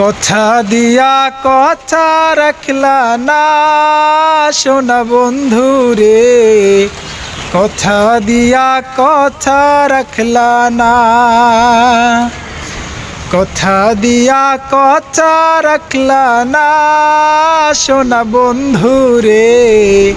কথা দিয়া কথা রাখলা না, সোনা বন্ধু রে। কথা দিয়া কথা রাখলা না। কথা দিয়া কথা রাখলা না, সোনা বন্ধু রে।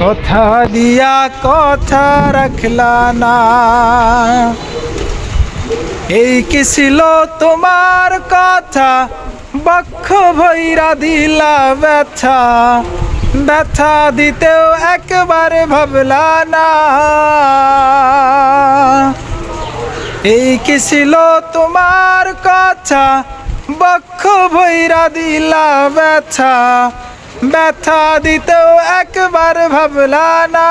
কথা দিয়া কথা রাখলা না। এই কি ছিল তোমার কথা বক্ষ ভৈরা দিলা ব্যথা। ব্যথা দিতেও একবারে ভাবলা না। এই কি ছিল তোমার কথা? বক্ষ ভৈরা দিলা ব্যথা। ব্যথা দিতেও একবার ভাবলা না।